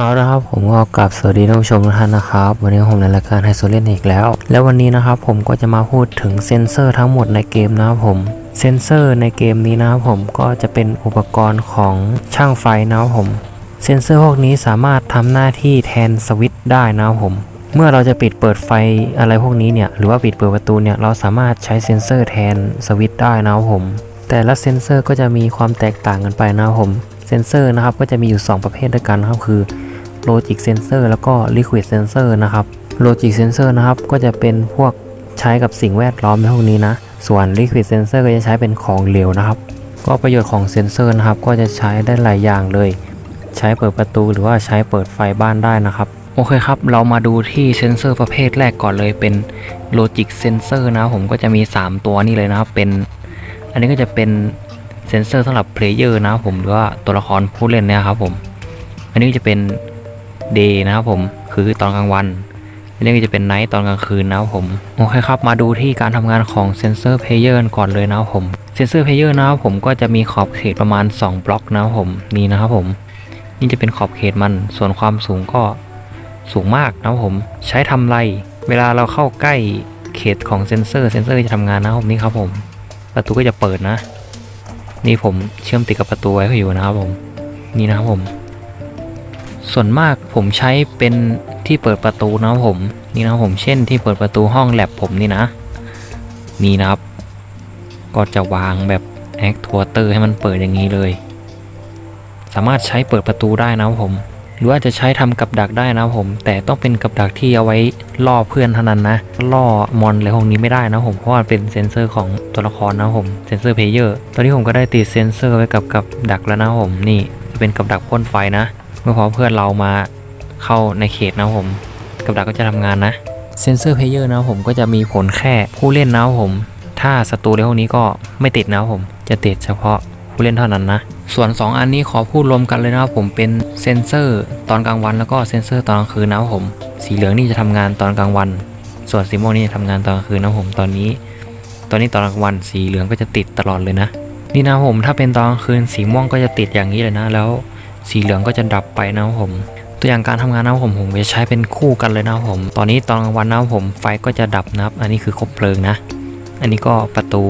เอาละครับผมก็กลับสวัสดีท่านผู้ชมทุกท่านนะครับ วันนี้ผมในรายการไฮโซเล่นอีกแล้ว แล้ววันนี้นะครับผมก็จะมาพูดถึงเซนเซอร์ทั้งหมดในเกมนะครับผมเซนเซอร์ในเกมนี้นะครับผมก็จะเป็นอุปกรณ์ของช่างไฟนะครับผมเซนเซอร์พวกนี้สามารถทำหน้าที่แทนสวิตช์ได้นะครับผม เมื่อเราจะปิดเปิดไฟอะไรพวกนี้เนี่ยหรือว่าปิดเปิดประตูเนี่ยเราสามารถใช้เซนเซอร์แทนสวิตช์ได้นะครับผม แต่ละเซนเซอร์ก็จะมีความแตกต่างกันไปนะครับผมเซนเซอร์นะครับก็จะมีอยู่ 2 ประเภทด้วยกันครับคือ Logic Sensor แล้วก็ Liquid Sensor นะครับ Logic Sensor นะครับ ก็จะเป็นพวกใช้กับสิ่งแวดล้อมในพวกนี้นะ ส่วน Liquid Sensor ก็จะใช้เป็นของเหลวนะครับ ก็ประโยชน์ของเซนเซอร์นะครับ ก็จะใช้ได้หลายอย่างเลย ใช้เปิดประตูหรือว่าใช้เปิดไฟบ้านได้นะครับโอเคครับ เรามาดูที่เซนเซอร์ประเภทแรกก่อนเลยเป็น Logic Sensor นะผมก็จะมี 3 ตัวนี่เลยนะครับเป็น อันนี้ก็จะเป็นเซนเซอร์สำหรับเพลเยอร์นะผมหรือว่าตัวละครผู้เล่นเนี่ยครับผม อันนี้จะเป็น Day นะครับผมคือตอนกลางวันอันนี้ก็จะเป็น Night ตอนกลางคืนนะครับผมโอเคครับมาดูที่การทำงานของเซนเซอร์เพลเยอร์ก่อนเลยนะครับผมเซนเซอร์เพลเยอร์นะครับผมก็จะมีขอบเขตประมาณ 2 บล็อกนะครับผมนี่นะครับผม นี่จะเป็นขอบเขตมันส่วนความสูงก็สูงมากนะครับผมใช้ทำไร เวลาเราเข้าใกล้เขตของเซนเซอร์เซนเซอร์จะทำงานนะครับผมนี่ครับผมประตูก็จะเปิดนะ นี่ผมเชื่อมติดกับประตูไว้ก็อยู่นะครับผม นี่นะครับผม ส่วนมากผมใช้เป็นที่เปิดประตูนะผมนี่นะผมเช่นที่เปิดประตูห้องแลบผมนี่นะ นี่นะครับ ก็จะวางแบบแอคทัวเตอร์ให้มันเปิดอย่างนี้เลย สามารถใช้เปิดประตูได้นะผม หรือว่าจะใช้ทำกับดักได้นะผม แต่ต้องเป็นกับดักที่เอาไว้ล่อเพื่อนเท่านั้นนะล่อมอนอะไรพวกนี้ไม่ได้นะผมเพราะว่าเป็นเซนเซอร์ของตัวละครนะผมเซนเซอร์เพลเยอร์ตอนนี้ผมก็ได้ติดเซนเซอร์ไว้กับกับดักแล้วนะผมนี่จะเป็นกับดักพ่นไฟนะ มื่อพอเพื่อนเรามาเข้าในเขตนะผม กับดักก็จะทำงานนะเซนเซอร์เพลเยอร์นะผมก็จะมีผลแค่ผู้เล่นนะผม ถ้าศัตรูในพวกนี้ก็ไม่ติดนะผมจะติดเฉพาะผู้เล่นเท่านั้นนะ ส่วน 2 อันนี้ขอพูดรวมกันเลยนะครับผมเป็นเซนเซอร์ตอนกลางวันแล้วก็เซนเซอร์ตอนกลางคืนนะครับผม สีเหลืองนี่จะทำงานตอนกลางวัน ส่วนสีม่วงนี่จะทำงานตอนกลางคืนนะผมตอนนี้ ตอนนี้ตอนกลางวันสีเหลืองก็จะติดตลอดเลยนะ นี่นะผมถ้าเป็นตอนกลางคืนสีม่วงก็จะติดอย่างนี้เลยนะแล้ว สีเหลืองก็จะดับไปนะครับผม ตัวอย่างการทำงานนะครับผมผมจะใช้เป็นคู่กันเลยนะครับผม ตอนนี้ตอนกลางวันนะครับผมไฟก็จะดับนะครับ อันนี้คือคบเพลิงนะ อันนี้ก็ประตู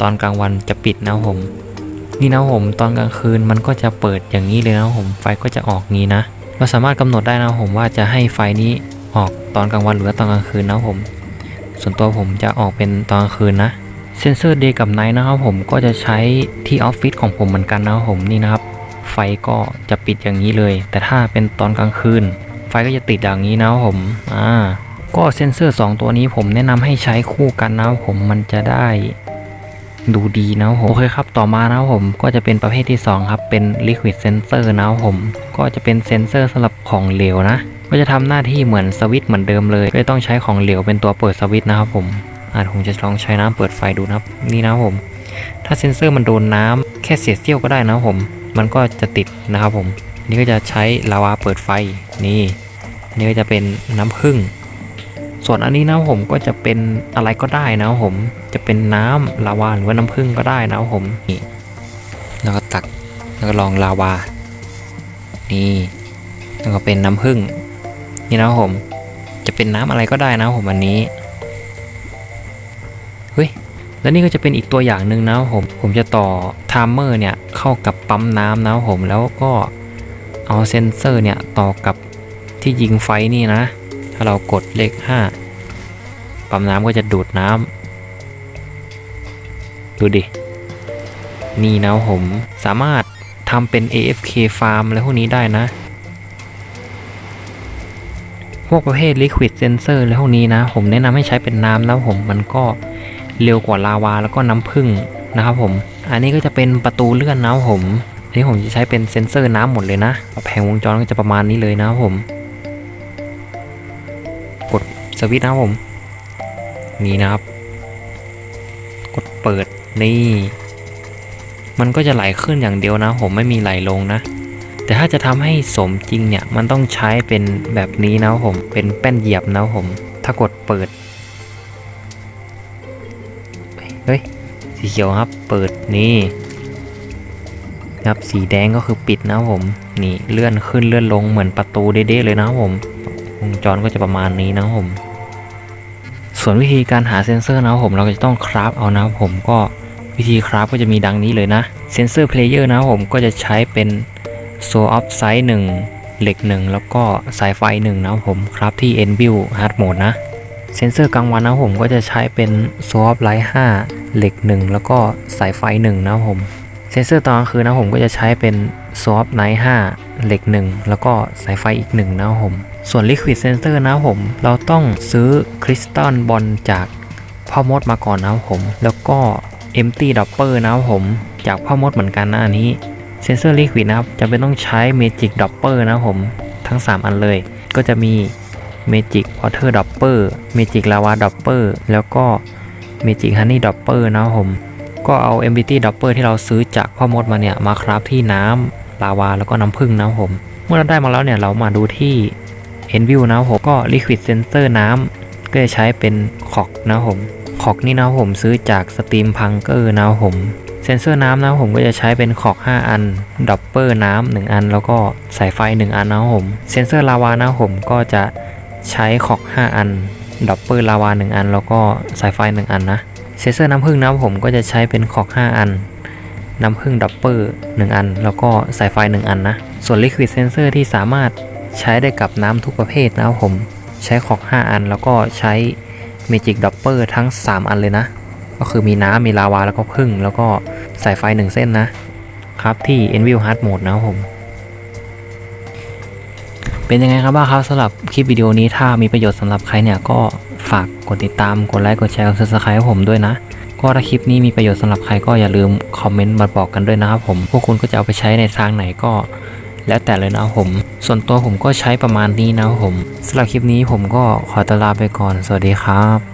ตอนกลางวันจะปิดนะครับผม นี่นะครับผมตอนกลางคืนมันก็จะเปิดอย่างนี้เลยนะครับผม ไฟก็จะออกนี้นะ เราสามารถกำหนดได้นะครับผมว่าจะให้ไฟนี้ออกตอนกลางวันหรือตอนกลางคืนนะครับผม ส่วนตัวผมจะออกเป็นตอนกลางคืนนะเซนเซอร์เดย์กับไนท์นะครับผมก็จะใช้ที่ออฟฟิศของผมเหมือนกันนะครับผมนี่นะครับ ไฟก็จะปิดอย่างนี้เลย แต่ถ้าเป็นตอนกลางคืน ไฟก็จะติดอย่างนี้นะครับผมอ่าก็เซนเซอร์ 2 ตัวนี้ผมแนะนำให้ใช้คู่กันนะครับผมมันจะได้ดูดีนะครับผมโอเคครับต่อมานะครับผมก็จะเป็นประเภทที่ 2 ครับ เป็น Liquid Sensor นะครับผม ก็จะเป็นเซนเซอร์สำหรับของเหลวนะ ก็จะทำหน้าที่เหมือนสวิตช์เหมือนเดิมเลยไม่ต้องใช้ของเหลวเป็นตัวเปิดสวิตช์นะครับผมอ่าผมจะลองใช้น้ำเปิดไฟดูนะครับ นี่นะครับผม ถ้าเซนเซอร์มันโดนน้ำแค่เศษเสี้ยวก็ได้นะผม มันก็จะติดนะครับผม นี่ก็จะใช้ลาวาเปิดไฟนี่นี่ก็จะเป็นน้ำผึ้งส่วนอันนี้นะผมก็จะเป็นอะไรก็ได้นะผม จะเป็นน้ำลาวาหรือว่าน้ำผึ้งก็ได้นะผมนี่แล้วก็ตักแล้วก็ลองลาวา นี่ แล้วก็เป็นน้ำผึ้งนี่นะผม จะเป็นน้ำอะไรก็ได้นะผมอันนี้เฮ้ย และนี่ก็จะเป็นอีกตัวอย่างหนึ่งนะผม ผมจะต่อไทม์เมอร์เนี่ยเข้ากับปั๊มน้ำนะผม แล้วก็เอาเซนเซอร์เนี่ยต่อกับที่ยิงไฟนี่นะ ถ้าเรากดเลข 5 ปั๊มน้ำก็จะดูดน้ำ ดูดิ นี่นะผมสามารถทำเป็น AFK farm อะไรพวกนี้ได้นะ พวกประเภท liquid sensor อะไรพวกนี้นะ ผมแนะนำให้ใช้เป็นน้ำแล้วผมมันก็ เร็วกว่าลาวาแล้วก็น้ำผึ้งนะครับผม อันนี้ก็จะเป็นประตูเลื่อนนะครับผมอันนี้ผมจะใช้เป็นเซ็นเซอร์น้ำหมดเลยนะแผงวงจรก็จะประมาณนี้เลยนะครับผม กดสวิตช์นะครับผม นี่นะครับ กดเปิดนี่ มันก็จะไหลขึ้นอย่างเดียวนะ ผมไม่มีไหลลงนะ แต่ถ้าจะทำให้สมจริงเนี่ย มันต้องใช้เป็นแบบนี้นะผม เป็นแป้นเหยียบนะผม ถ้ากดเปิด เฮ้ย สีเขียวครับ เปิดนี่ครับ สีแดงก็คือปิดนะผม นี่เลื่อนขึ้นเลื่อนลงเหมือนประตูเด้ๆเลยนะผม วงจรก็จะประมาณนี้นะผม ส่วนวิธีการหาเซนเซอร์นะผม เราก็จะต้องคราฟเอานะผมก็วิธีคราฟก็จะมีดังนี้เลยนะ เซนเซอร์เพลเยอร์นะผมก็จะใช้เป็นโซออฟไซส์1เหล็ก1แล้วก็สายไฟ1นะครับผมครับที่ n b u i l Hard Mode นะ เซนเซอร์กลางวันนะผมก็จะใช้เป็นโซออฟไลท์5เหล็ก 1 แล้วก็สายไฟ 1 นะผมเซนเซอร์ตอนกลางคืนนะผมก็จะใช้เป็นโซอฟไนท์5เหล็ก 1 แล้วก็สายไฟอีก 1 นะผม ส่วน Liquid Sensor นะผม เราต้องซื้อคริสตัลบอลจากพ่อมดมาก่อนนะผม แล้วก็ Empty Dopper นะครับผมจากพ่อมดเหมือนกันนะอันนี้เซนเซอร์ Liquid นะครับจะเป็นต้องใช้ Magic Dopper นะผมทั้ง 3 อันเลย ก็จะมี Magic Water Dopper Magic Lava Dopper แล้วก็ Magic Honey Dopper นะครับผม ก็เอา MBT Dopper ที่เราซื้อจากพ่อมดมาเนี่ย มาคราฟที่น้ำลาวาแล้วก็น้ำผึ้งนะผม เมื่อเราได้มาแล้วเนี่ย เรามาดูที่ Enview นะผมก็ Liquid Sensor น้ำก็จะใช้เป็นขอกนะผมขอกนี่นะผมซื้อจาก Steam Punker นะผมเซนเซอร์น้ำนะผมก็จะใช้เป็นขอก 5 อันดับเปอร์น้ำ1อัน แล้วก็สายไฟ 1 อันนะผมเซนเซอร์ลาวานะผมก็จะ ใช้ขอก 5 อันดับเปอร์ลาวา 1 อัน แล้วก็สายไฟ 1 อันนะเซนเซอร์น้ำผึ้งนะผมก็จะใช้เป็นขอก 5 อัน น้ำผึ้งดับเปอร์ 1 อัน แล้วก็สายไฟ 1 อันนะ ส่วน Liquid Sensor ที่สามารถใช้ได้กับน้ำทุกประเภทนะครับผมใช้ขอก 5 อัน แล้วก็ใช้ Magic Dopper ทั้ง 3 อันเลยนะ ก็คือมีน้ำมีลาวาแล้วก็พึ่งแล้วก็สายไฟ 1 เส้นนะครับที่ Envil Hard Mode นะครับผม เป็นยังไงครับบ้างครับสำหรับคลิปวิดีโอนี้ถ้ามีประโยชน์สำหรับใครเนี่ยก็ฝากกดติดตามกดไลค์กดแชร์กดซับสไครต์ผมด้วยนะ ก็ถ้าคลิปนี้มีประโยชน์สำหรับใครก็อย่าลืมคอมเมนต์มาบอกกันด้วยนะครับผมพวกคุณก็จะเอาไปใช้ในทางไหนก็ แล้วแต่เลยนะผม ส่วนตัวผมก็ใช้ประมาณนี้นะผมสำหรับคลิปนี้ผมก็ขอตลาไปก่อน สวัสดีครับ